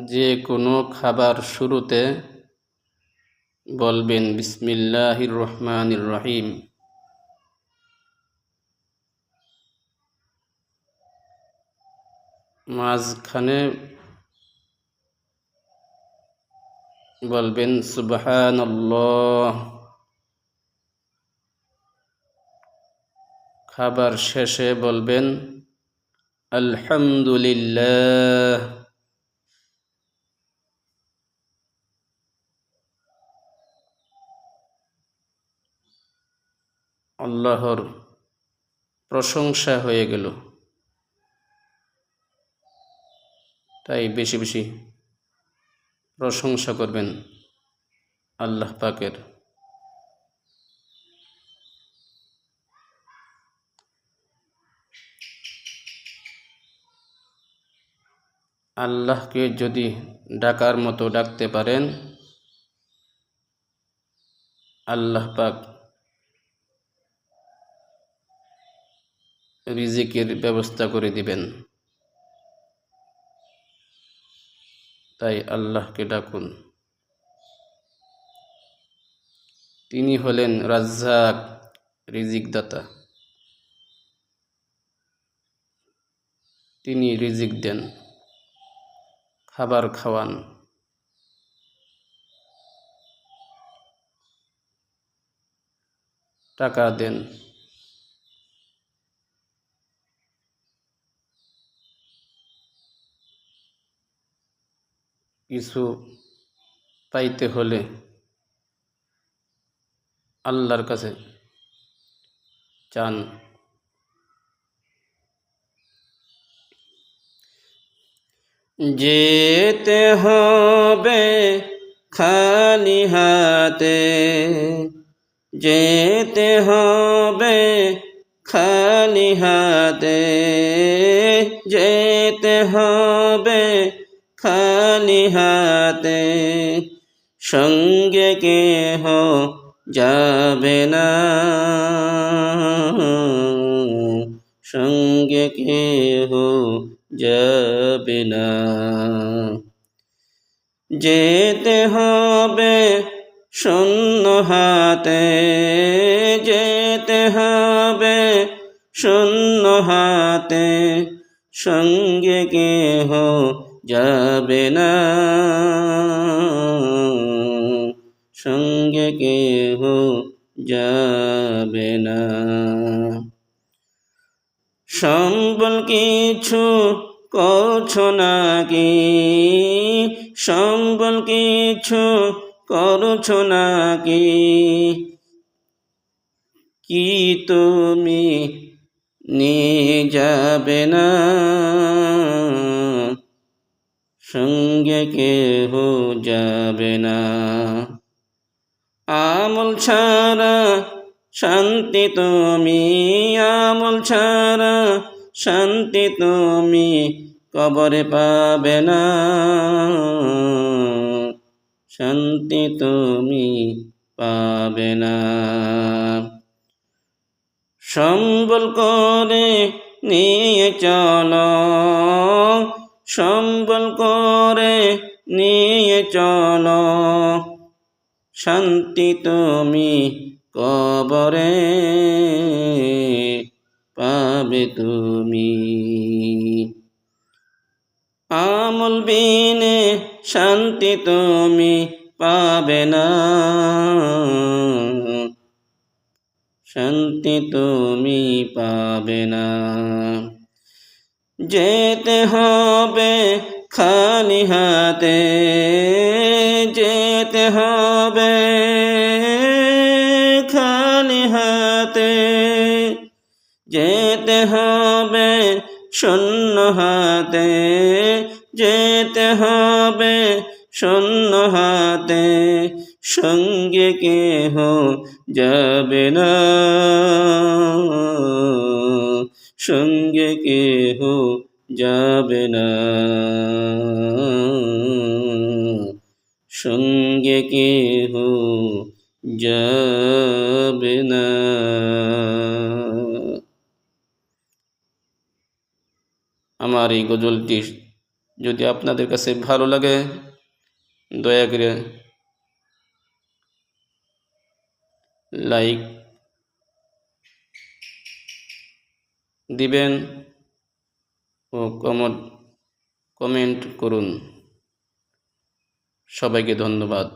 যে কোনো খাবার শুরুতে বলবেন, বিসমিল্লাহির রহমানির রহিম। মাঝখানে বলবেন, সুবহানাল্লাহ। খাবার শেষে বলবেন, আলহামদুলিল্লাহ। আল্লাহর প্রশংসা হয়ে গেল। তাই বেশি বেশি প্রশংসা করবেন আল্লাহ পাকের। আল্লাহকে যদি ডাকার মতো ডাকতে পারেন, আল্লাহ পাক রিজিকের ব্যবস্থা করে দিবেন। তাই আল্লাহকে ডাকুন। তিনি হলেন রাজ্জাক রিজিক দাতা তিনি রিজিক দেন, খাবার খাওয়ান। টাকা দেন। কিছু পাইতে হলে আল্লাহর কাছে চান। যেতে হবে খালি হাতে, যেতে হবে খালি হাতে, যেতে হবে খালি হাতে সঙ্গে কেহ যাবে না। সঙ্গে কেহ যাবে না। যেতে হবে শূন্য হাতে, যেতে হবে শূন্য হাতে, সঙ্গে কেহ যাবে না। সঙ্গে কেহ যাবে না। সম্বল কিছু করছ নাকি? সম্বল কিছু করছ নাকি? কি তুমি নিয়ে যাবে না? সঙ্গে কেহ যাবে না। আমল ছাড়া শান্তি তুমি, আমল ছাড়া শান্তি তুমি কবরে পাবে না। শান্তি তুমি পাবে না। সম্বল করে নিয়ে চল। সম্বল করে নিয়ে চল। শান্তি তুমি কবরে পাবে তুমি। আমল বিনে শান্তি তুমি পাবে না। শান্তি তুমি পাবে না। যেতে হবে খালি হাতে, যেতে হবে খালি হাতে, যেতে হবে শূন্য হাতে, যেতে হবে শূন্য হাতে, সঙ্গে কেহ যাবে না, সঙ্গে কেহ যাবে না। সঙ্গে কেহ যাবে না। আমার এই গজলটি যদি আপনাদের কাছে ভালো লাগে, দয়া করে লাইক দিবেন। ও কমন কমেন্ট করুন। সবাইকে ধন্যবাদ।